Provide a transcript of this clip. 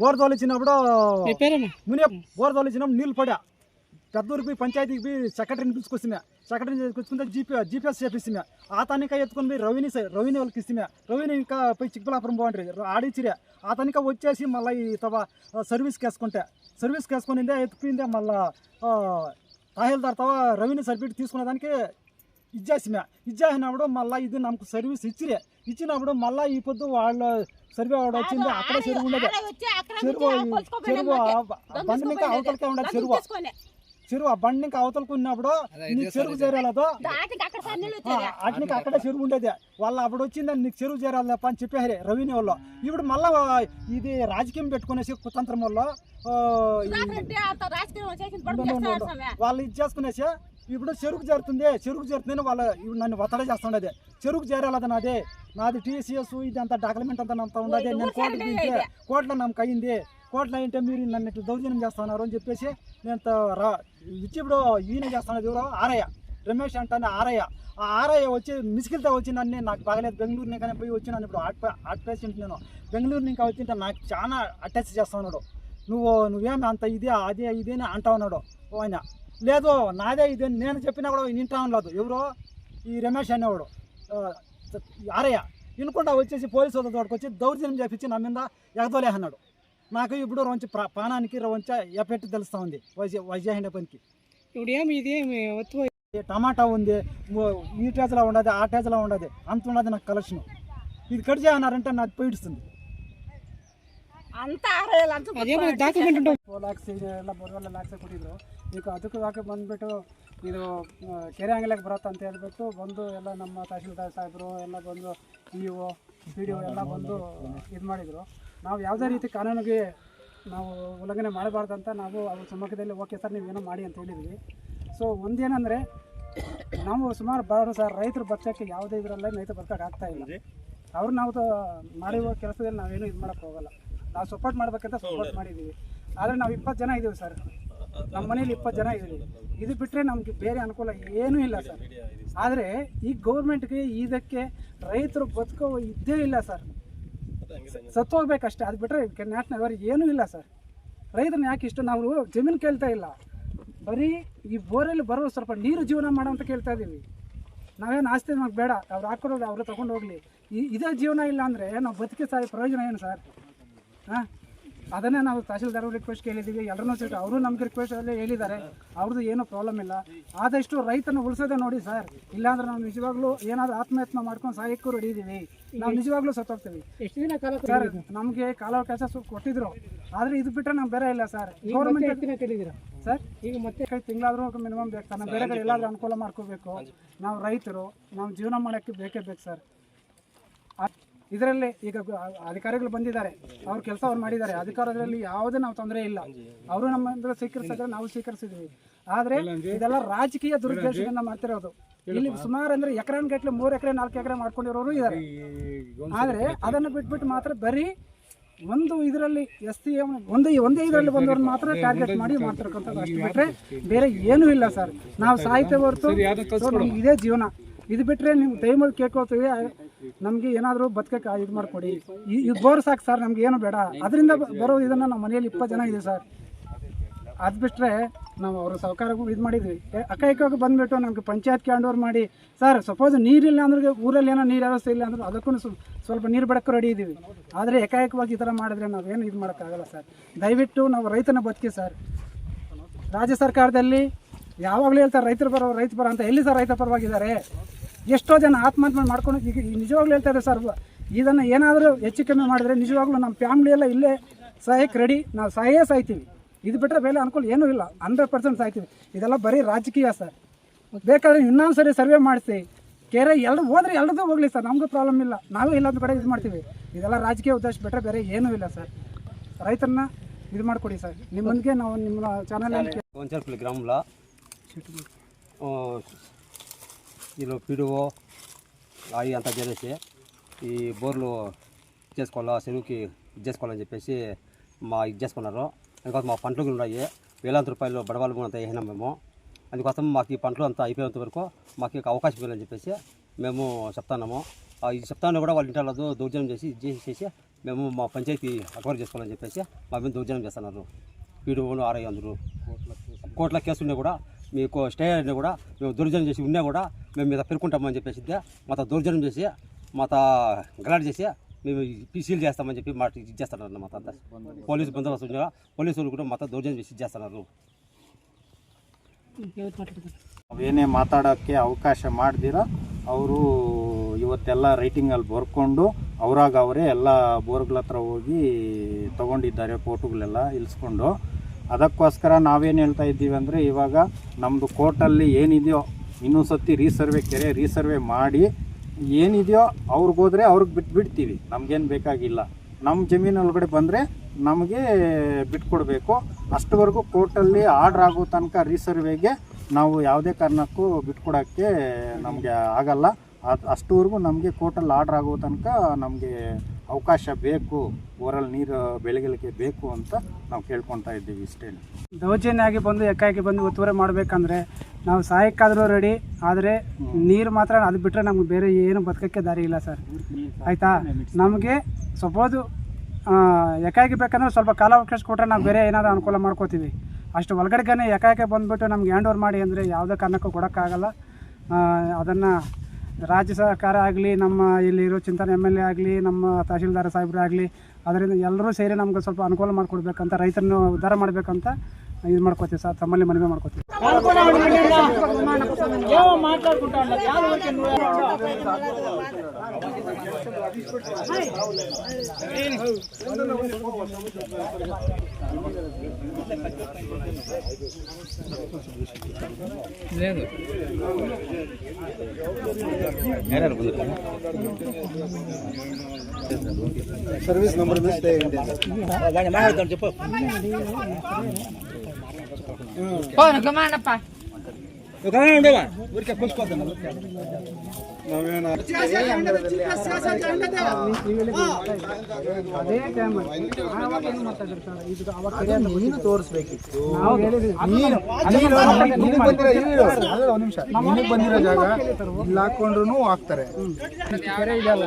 Bore తోలిచ్చినప్పుడు మీ పేరేనా? మునే bore తోలిచ్చినప్పుడు నీళ్ళు పడా. పెద్దూరికి పంచాయతీకి సెక్రటరీని పిలుచుకొస్తున్నా. సెక్రటరీని పిలుచుకుంటే జీపీ జీపీఎస్ చేపిస్తున్నా ఆతానిక ఎత్తుకొని పోయి రవిని రవిని వాళ్ళకి ఇస్తున్నా. రవిని ఇంకా పోయి చిక్కబలాపురం బాగుంటుంది ఆడిచ్చిరే ఆతనిక వచ్చేసి మళ్ళీ ఈ తవ సర్వీస్కి వేసుకుంటే సర్వీస్కి వేసుకునిందే ఎత్తుకుందే మళ్ళీ తహసీల్దార్ తవ రవిని సర్టిఫికేట్ తీసుకునే దానికి ఇచ్చేసినా. ఇచ్చేసినప్పుడు మళ్ళీ ఇది నాకు సర్వీస్ ఇచ్చిరే. ఇచ్చినప్పుడు మళ్ళీ ఈ పొద్దు వాళ్ళ సర్వే వాడు వచ్చింది అక్కడే చెరువు ఉండేది. చెరువు చెరువు ఆ బండి ఇంకా అవతలకే ఉండదు చెరువు. చెరువు ఆ బండి ఇంకా అవతలకు ఉన్నప్పుడు నీకు చెరువు చేరాలదో అట్నికి అక్కడే చెరువు ఉండేది. వాళ్ళు అప్పుడు వచ్చిందని నీకు చెరువు చేరాలి తప్ప అని చెప్పారు రవిని వాళ్ళు. ఇప్పుడు మళ్ళా ఇది రాజకీయం పెట్టుకునేసి కుతంత్రం వల్ల. వాళ్ళు ఇది చేసుకునేసి ఇప్పుడు చెరుకు చేరుతుంది చెరుకు చేరుతుంది వాళ్ళ ఇప్పుడు నన్ను ఒత్తడే చేస్తుండేది. చెరుకు చేరాలది నాది. నాది టీసీఎస్ ఇదంతా డాక్యుమెంట్ అంతా అంతా ఉండదు. నేను ఇదే. కోర్టులో నమ్మకం అయింది. కోట్ల అయింటే మీరు నన్ను ఇట్లా దౌర్జన్యం చేస్తున్నారు అని చెప్పేసి నేను ఇచ్చిప్పుడు రా- ఇప్పుడు ఈయన చేస్తున్నది ఎవరో ఆరయ్య. రమేష్ అంటానే ఆరయ్య. ఆ ఆరయ్య వచ్చి మిసికిల్తో వచ్చి నన్ను నాకు బాగలేదు బెంగళూరు కానీ పోయి వచ్చి నన్ను ఇప్పుడు హార్ట్ పే- హార్ట్ పేషెంట్ నేను. బెంగళూరు ఇంకా వచ్చింటే నాకు చాలా అటాచ్ చేస్తున్నాడు. నువ్వు నువ్వేమి అంత ఇదే అదే ఇదే అని అంటా ఉన్నాడు ఓ ఆయన. లేదు నాదే ఇదే అని నేను చెప్పినా కూడా వింటా ఉండలేదు. ఎవరో? ఈ రమేష్ అనేవాడు. ఆరయ్య. వినుకుంటా వచ్చేసి పోలీసు వాళ్ళ తోడుకొచ్చి దౌర్జన్యం చేపించి నా మీద ఎగదోలే అన్నాడు నాకు ఇప్పుడు రొంచి ప్రా- ప్రాణానికి రొంచ ఎఫెక్ట్ తెలుస్తూ ఉంది వైద్య వైద్య పనికి ఇప్పుడు ఏమి ఇది ఏమి ఒత్తు ఈ టమాటా ఉంది ఓ- ఈ టేజ్లో ఉండదు ఆ టేజ్లో ఉండదు అంత ఉన్నది నాకు కలెక్షన్ ఇది కట్ చేయన్నారంటే నాకు పోయిస్తుంది ಅಂತ ಆರೇಲ್ಲ ಅಂತ ಅದೇನೋ ಡಾಕ್ಯುಮೆಂಟ್ ಉಂಟು ಫೋರ್ ಲ್ಯಾಕ್ಸ್ ಎಲ್ಲ ಮೂರುವರೆ ಲ್ಯಾಕ್ಸ್ ಕೊಟ್ಟಿದ್ರು ಈಗ ಅದಕ್ಕೂ ಯಾಕೆ ಬಂದ್ಬಿಟ್ಟು ಇದು ಆ, ಕೆರೆ ಅಂಗಲಿಗೆ ಬರುತ್ತೆ ಅಂತ ಹೇಳ್ಬಿಟ್ಟು ಬಂದು ಎಲ್ಲ ನಮ್ಮ ತಹಶೀಲ್ದಾರ್ ಸಾಹೇಬರು ಎಲ್ಲ ಬಂದು E O P D O ಎಲ್ಲ ಬಂದು ಇದು ಮಾಡಿದರು ನಾವು ಯಾವುದೇ ರೀತಿ ಕಾನೂನಿಗೆ ನಾವು ಉಲ್ಲಂಘನೆ ಮಾಡಬಾರ್ದಂತ ನಾವು ಅವ್ರ ಸಮ್ಮುಖದಲ್ಲಿ ಓಕೆ ಸರ್ ನೀವೇನೋ ಮಾಡಿ ಅಂತ ಹೇಳಿದ್ವಿ. ಸೊ ಒಂದೇನಂದರೆ ನಾವು ಸುಮಾರು ಬರೋ ಸರ್ ರೈತರು ಬದುಕೋಕ್ಕೆ ಯಾವುದೇ ಇದರಲ್ಲ ರೈತರು ಬದುಕೋಕೆ ಆಗ್ತಾ ಇಲ್ಲ. ಅವ್ರು ನಾವು ಮಾಡಿರುವ ಕೆಲಸದಲ್ಲಿ ನಾವೇನು ಇದು ಮಾಡೋಕ್ಕೆ ಹೋಗಲ್ಲ. ನಾವು ಸಪೋರ್ಟ್ ಮಾಡಬೇಕಂತ ಸಪೋರ್ಟ್ ಮಾಡಿದ್ದೀವಿ ಆದರೆ ನಾವು ಇಪ್ಪತ್ತು ಜನ ಇದ್ದೀವಿ ಸರ್. ನಮ್ಮ ಮನೇಲಿ ಇಪ್ಪತ್ತು ಜನ ಇದ್ದೀವಿ ಇದು ಬಿಟ್ಟರೆ ನಮಗೆ ಬೇರೆ ಅನುಕೂಲ ಏನೂ ಇಲ್ಲ ಸರ್. ಆದರೆ ಈ ಗೌರ್ಮೆಂಟ್ಗೆ ಇದಕ್ಕೆ ರೈತರು ಬದುಕೋ ಇದ್ದೇ ಇಲ್ಲ ಸರ್. ಸತ್ತೋಗ್ಬೇಕಷ್ಟೇ ಅದು ಬಿಟ್ಟರೆ ನ್ಯಾಷನಲ್ ಅವರಿಗೆ ಏನೂ ಇಲ್ಲ ಸರ್. ರೈತರನ್ನ ಯಾಕೆ ಇಷ್ಟು ನಾವು ಜಮೀನು ಕೇಳ್ತಾ ಇಲ್ಲ? ಬರೀ ಈ ಬೋರಲ್ಲಿ ಬರೋ ಸ್ವಲ್ಪ ನೀರು ಜೀವನ ಮಾಡೋ ಅಂತ ಕೇಳ್ತಾ ಇದ್ದೀವಿ ನಾವೇನು ಆಸ್ತಿ ನಮಗೆ ಬೇಡ. ಅವ್ರು ಹಾಕೊಡೋದು ಅವರು ತಗೊಂಡು ಹೋಗಲಿ. ಈ ಇದೇ ಜೀವನ ಇಲ್ಲ ಅಂದರೆ ನಾವು ಬದುಕಿ ಪ್ರಯೋಜನ ಏನು ಸರ್? ಹಾಂ? ಅದನ್ನೇ ನಾವು ತಹಶೀಲ್ದಾರ್ ರಿಕ್ವೆಸ್ಟ್ ಕೇಳಿದ್ದೀವಿ. ಎಲ್ಲರನ್ನೂ ಸೇರಿ ಅವರು ನಮ್ಗೆ ರಿಕ್ವೆಸ್ಟ್ ಅಲ್ಲಿ ಹೇಳಿದ್ದಾರೆ. ಅವ್ರದ್ದು ಏನೂ ಪ್ರಾಬ್ಲಮ್ ಇಲ್ಲ. ಆದಷ್ಟು ರೈತನ ಉಳಿಸೋದೇ ನೋಡಿ ಸರ್. ಇಲ್ಲಾಂದ್ರೆ ನಾವು ನಿಜವಾಗ್ಲೂ ಏನಾದರೂ ಆತ್ಮಹತ್ಯೆ ಮಾಡ್ಕೊಂಡು ಸಾಯಕ್ಕೂ ರೆಡಿ ಇದ್ದೀವಿ ನಾವು ನಿಜವಾಗ್ಲೂ ಸತ್ತೋಗ್ತೀವಿ. ಎಷ್ಟು ದಿನ ಕಾಲ ಸರ್ ನಮಗೆ ಕಾಲಾವಕಾಶ ಕೊಟ್ಟಿದ್ರು. ಆದರೆ ಇದು ಬಿಟ್ಟರೆ ನಮ್ಗೆ ಬೇರೆ ಇಲ್ಲ ಸರ್. ಗೌರ್ಮೆಂಟ್ ಕೇಳಿದ್ರು ಕೇಳಿದ್ದೀರಾ? ಸರ್? ಈಗ ಮತ್ತೆ ಕೈ ತಿಂಗಳಾದ್ರೂ ಮಿನಿಮಮ್ ಬೇಕು ಸರ್. ನಾವು ಬೇರೆ ಕಡೆ ಎಲ್ಲಾದ್ರೂ ಅನುಕೂಲ ಮಾಡ್ಕೋಬೇಕು. ನಾವು ರೈತರು ನಾವು ಜೀವನ ಮಾಡೋಕ್ಕೆ ಬೇಕೇ ಬೇಕು ಸರ್. ಇದರಲ್ಲಿ ಈಗ ಅಧಿಕಾರಿಗಳು ಬಂದಿದ್ದಾರೆ. ಅವ್ರ ಕೆಲಸ ಅವ್ರು ಮಾಡಿದ್ದಾರೆ. ಅಧಿಕಾರದಲ್ಲಿ ಯಾವುದೇ ನಾವು ತೊಂದರೆ ಇಲ್ಲ. ಅವರು ನಮ್ಮ ಸ್ವೀಕರಿಸಿದ್ರೆ ನಾವು ಸ್ವೀಕರಿಸಿದ್ವಿ. ಆದರೆ ಇದೆಲ್ಲ ರಾಜಕೀಯ ದುರುದ್ದೇಶದಿಂದ ಮಾಡ್ತಿರೋದು. ಇಲ್ಲಿ ಸುಮಾರು ಅಂದ್ರೆ ಎಕರೆ ಗಟ್ಟಲೆ ಮೂರು ಎಕರೆ ನಾಲ್ಕು ಎಕರೆ ಮಾಡ್ಕೊಂಡಿರೋರು ಇದ್ದಾರೆ ಆದರೆ ಅದನ್ನು ಬಿಟ್ಬಿಟ್ಟು ಮಾತ್ರ ಬರೀ ಒಂದು ಇದರಲ್ಲಿ ಎಸ್ ಸಿ ಎಂ ಒಂದು ಒಂದೇ ಇದರಲ್ಲಿ ಬಂದವ್ರನ್ನ ಮಾತ್ರ ಟಾರ್ಗೆಟ್ ಮಾಡಿ ಮಾಡ್ತಿರ್ಕಂಥದ್ದು ಅಷ್ಟು ಬಿಟ್ಟರೆ ಬೇರೆ ಏನೂ ಇಲ್ಲ ಸರ್. ನಾವು ಸಾಹಿತ್ಯ ಹೊರತು ಇದೇ ಜೀವನ. ಇದು ಬಿಟ್ಟರೆ ನೀವು ದಯಮಾಡಿ ಕೇಳ್ಕೊಳ್ತೀವಿ. ನಮಗೆ ಏನಾದರೂ ಬದುಕಕ್ಕೆ ಇದು ಮಾಡಿಕೊಡಿ. ಇದು ಬೋರ್ ಸಾಕು ಸರ್, ನಮ್ಗೆ ಏನು ಬೇಡ. ಅದರಿಂದ ಬರೋ ಇದನ್ನು ನಮ್ಮ ಮನೆಯಲ್ಲಿ ಇಪ್ಪತ್ತು ಜನ ಇದೆ ಸರ್. ಅದು ಬಿಟ್ಟರೆ ನಾವು ಅವರು ಸಹಕಾರಕ್ಕೂ ಇದು ಮಾಡಿದ್ವಿ. ಅಕಾಲಿಕವಾಗಿ ಬಂದುಬಿಟ್ಟು ನಮಗೆ ಪಂಚಾಯತ್ ಕ್ಯಾಂಡೋರ್ ಮಾಡಿ, ಸರ್ ಸಪೋಸ್ ನೀರಿಲ್ಲ ಅಂದ್ರೆ ಊರಲ್ಲಿ ಏನೋ ನೀರು ವ್ಯವಸ್ಥೆ ಇಲ್ಲ ಅಂದ್ರೆ ಅದಕ್ಕೂ ಸ್ವ- ಸ್ವಲ್ಪ ನೀರು ಬಡಕ ರೆಡಿ ಇದ್ದೀವಿ ಆದರೆ ಏಕಾಏಕವಾಗಿ ಈ ಥರ ಮಾಡಿದ್ರೆ ನಾವೇನು ಇದು ಮಾಡೋಕ್ಕಾಗಲ್ಲ ಸರ್. ದಯವಿಟ್ಟು ನಾವು ರೈತನ ಬದುಕಿ ಸರ್. ರಾಜ್ಯ ಸರ್ಕಾರದಲ್ಲಿ ಯಾವಾಗಲೂ ಹೇಳ್ತಾರೆ, ರೈತರು ಬರೋ, ರೈತ ಬರೋ ಅಂತ. ಎಲ್ಲಿ ಸರ್ ರೈತ ಪರವಾಗಿದ್ದಾರೆ? ಎಷ್ಟೋ ಜನ ಆತ್ಮಹತ್ಯೆ ಮಾಡ್ಕೊಂಡು ಈಗ ಈಗ ನಿಜವಾಗ್ಲೂ ಹೇಳ್ತಾರೆ ಸರ್ ಇದನ್ನು ಏನಾದರೂ ಹೆಚ್ಚು ಕಮ್ಮಿ ಮಾಡಿದ್ರೆ ನಿಜವಾಗ್ಲೂ ನಮ್ಮ ಫ್ಯಾಮ್ಲಿ ಎಲ್ಲ ಇಲ್ಲೇ ಸಾಯಕ್ಕೆ ರೆಡಿ ನಾವು ಸಾಯೇ ಸಾಯ್ತೀವಿ ಇದು ಬಿಟ್ಟರೆ ಬೇರೆ ಅನುಕೂಲ ಏನೂ ಇಲ್ಲ ಹಂಡ್ರೆಡ್ ಪರ್ಸೆಂಟ್ ಸಾಯ್ತೀವಿ ಇದೆಲ್ಲ ಬರೀ ರಾಜಕೀಯ ಸರ್ ಬೇಕಾದ್ರೆ ಇನ್ನೊಂದು ಸರಿ ಸರ್ವೆ ಮಾಡಿಸಿ ಕೆರೆ ಎಲ್ಲರೂ ಹೋದ್ರೆ ಎಲ್ಲರದ್ದು ಹೋಗಲಿ ಸರ್ ನಮಗೂ ಪ್ರಾಬ್ಲಮ್ ಇಲ್ಲ ನಾವೇ ಇಲ್ಲದ ಕಡೆ ಇದು ಮಾಡ್ತೀವಿ ಇದೆಲ್ಲ ರಾಜಕೀಯ ಉದ್ದೇಶ ಬಿಟ್ಟರೆ ಬೇರೆ ಏನೂ ಇಲ್ಲ ಸರ್ ರೈತರನ್ನ ಇದು ಮಾಡಿಕೊಡಿ ಸರ್ ನಿಮ್ಮನಿಗೆ ನಾವು ನಿಮ್ಮ ಚಾನಲಲ್ಲಿ వంచర్పల్లి గ్రామంలో ఆ, వీళ్ళు పిడువో అవి అంతా చేసేసి ఈ బోర్లు చేసుకోవాలా చెరువుకి ఇది చేసుకోవాలని చెప్పేసి మా ఇది చేసుకున్నారు. అందుకోసం మా పంటలు ఉన్నాయి. వేలాంత రూపాయలు బడవాళ్ళు కూడా అంతా వేసినాం మేము. అందుకోసం మాకు ఈ పంటలు అంతా అయిపోయేంత వరకు మాకు ఒక అవకాశం ఇవ్వాలని చెప్పేసి మేము చెప్తున్నాము ఇది చెప్తాను కూడా వాళ్ళ ఇంటర్లో దౌర్జన్యం చేసి ఇది చేసి మేము మా పంచాయతీ అక్వైర్ చేసుకోవాలని చెప్పేసి మా మీద దౌర్జన్యం చేస్తున్నారు. వీడు ఆరై అందరూ కోట్ల కేసు ఉన్నా కూడా. మీకు స్టే అయినా కూడా మేము దౌర్జన్యం చేసి ఉన్నా కూడా మేము మీద పెరుకుంటామని చెప్పేసి మాతో దౌర్జన్యం చేసి మాతో గలాట్ చేసి మేము సీల్ చేస్తామని చెప్పి మాట ఇది చేస్తున్నారు మాతో అంతా పోలీసు బందోబస్తు ఉన్నా పోలీసులు కూడా మాతో దౌర్జన్యం చేసి ఇది చేస్తున్నారు ఎవరు మాట్లాడతారు ಅವೇನೇ ಮಾತಾಡೋಕ್ಕೆ ಅವಕಾಶ ಮಾಡ್ದಿರ ಅವರು ಇವತ್ತೆಲ್ಲ ರೈಟಿಂಗಲ್ಲಿ ಬರ್ಕೊಂಡು ಅವರಾಗ ಅವರೇ ಎಲ್ಲ ಬೋರ್ಗಳ ಹತ್ರ ಹೋಗಿ ತಗೊಂಡಿದ್ದಾರೆ ಫೋಟೋಗಳೆಲ್ಲ ಇಳಿಸ್ಕೊಂಡು ಅದಕ್ಕೋಸ್ಕರ ನಾವೇನು ಹೇಳ್ತಾ ಇದ್ದೀವಿ ಅಂದರೆ ಇವಾಗ ನಮ್ಮದು ಕೋರ್ಟಲ್ಲಿ ಏನಿದೆಯೋ ಇನ್ನೂ ಸತಿ ರೀಸರ್ವೆ ಕೆರೆ ರೀಸರ್ವೆ ಮಾಡಿ ಏನಿದೆಯೋ ಅವ್ರಿಗೋದ್ರೆ ಅವ್ರಿಗೆ ಬಿಟ್ಟು ಬಿಡ್ತೀವಿ. ನಮಗೇನು ಬೇಕಾಗಿಲ್ಲ. ನಮ್ಮ ಜಮೀನು ಒಳಗಡೆ ಬಂದರೆ ನಮಗೆ ಬಿಟ್ಕೊಡ್ಬೇಕು ಅಷ್ಟವರೆಗೂ ಕೋರ್ಟಲ್ಲಿ ಆರ್ಡ್ರ್ ಆಗೋ ತನಕ ರೀಸರ್ವೆಗೆ ನಾವು ಯಾವುದೇ ಕಾರಣಕ್ಕೂ ಬಿಟ್ಕೊಡೋಕ್ಕೆ ನಮಗೆ ಆಗಲ್ಲ. ಅದು ಅಷ್ಟುವರೆಗೂ ನಮಗೆ ಕೋರ್ಟಲ್ಲಿ ಆರ್ಡ್ರ್ ಆಗೋ ತನಕ ನಮಗೆ ಅವಕಾಶ ಬೇಕು ಓರಲ್ ನೀರು ಬೆಳೆಗಳಿಗೆ ಬೇಕು ಅಂತ ನಾವು ಕೇಳ್ಕೊತಾ ಇದ್ದೀವಿ ಇಷ್ಟೇ. ದೌರ್ಜನ್ಯ ಬಂದು ಎಕ್ಕಾಗಿ ಬಂದು ಒತ್ತುವರೆ ಮಾಡಬೇಕಂದ್ರೆ ನಾವು ಸಹಾಯಕ್ಕಾದರೂ ರೆಡಿ, ಆದರೆ ನೀರು ಮಾತ್ರ ಅದು ಬಿಟ್ಟರೆ ನಮ್ಗೆ ಬೇರೆ ಏನು ಬದುಕಕ್ಕೆ ದಾರಿ ಇಲ್ಲ ಸರ್. ಆಯಿತಾ? ನಮಗೆ ಸಪೋಸು ಎಕಾಯಿಗೆ ಬೇಕಂದ್ರೆ ಸ್ವಲ್ಪ ಕಾಲಾವಕಾಶ ಕೊಟ್ಟರೆ ನಾವು ಬೇರೆ ಏನಾದರೂ ಅನುಕೂಲ ಮಾಡ್ಕೋತೀವಿ. ಅಷ್ಟು ಒಳಗಡೆಗೇ ಎಕಾಯಿಗೆ ಬಂದುಬಿಟ್ಟು ನಮ್ಗೆ ಹ್ಯಾಂಡ್ ಓವರ್ ಮಾಡಿ ಅಂದರೆ ಯಾವುದೇ ಕಾರಣಕ್ಕೂ ಕೊಡೋಕ್ಕಾಗಲ್ಲ. ಅದನ್ನು ರಾಜ್ಯ ಸರ್ಕಾರ ಆಗಲಿ, ನಮ್ಮ ಇಲ್ಲಿರೋ ಚಿಂತನೆ ಎಂ ಎಲ್ ಎ ಆಗಲಿ, ನಮ್ಮ ತಹಶೀಲ್ದಾರ್ ಸಾಹೇಬ್ರು ಆಗಲಿ, ಅದರಿಂದ ಎಲ್ಲರೂ ಸೇರಿ ನಮ್ಗೆ ಸ್ವಲ್ಪ ಅನುಕೂಲ ಮಾಡಿಕೊಡ್ಬೇಕಂತ, ರೈತರನ್ನು ಉದ್ಧಾರ ಮಾಡಬೇಕಂತ ಇದು ಮಾಡ್ಕೋತೀವಿ ಸರ್ ತಮ್ಮಲ್ಲಿ ಮನವಿ ಮಾಡ್ಕೋತೀವಿ ಅದೇ ಟೈಮ್ ಆವಾಗ ಏನು ಮಾತಾಡಿದ್ರು ನೀನು ತೋರಿಸ್ಬೇಕಿತ್ತು. ನಿಮಿಷ ಬಂದಿರೋ ಜಾಗ ಇಲ್ಲಿ ಹಾಕೊಂಡ್ರು ಹಾಕ್ತಾರೆ. ಕೆರೆ ಇದೆಯಲ್ಲ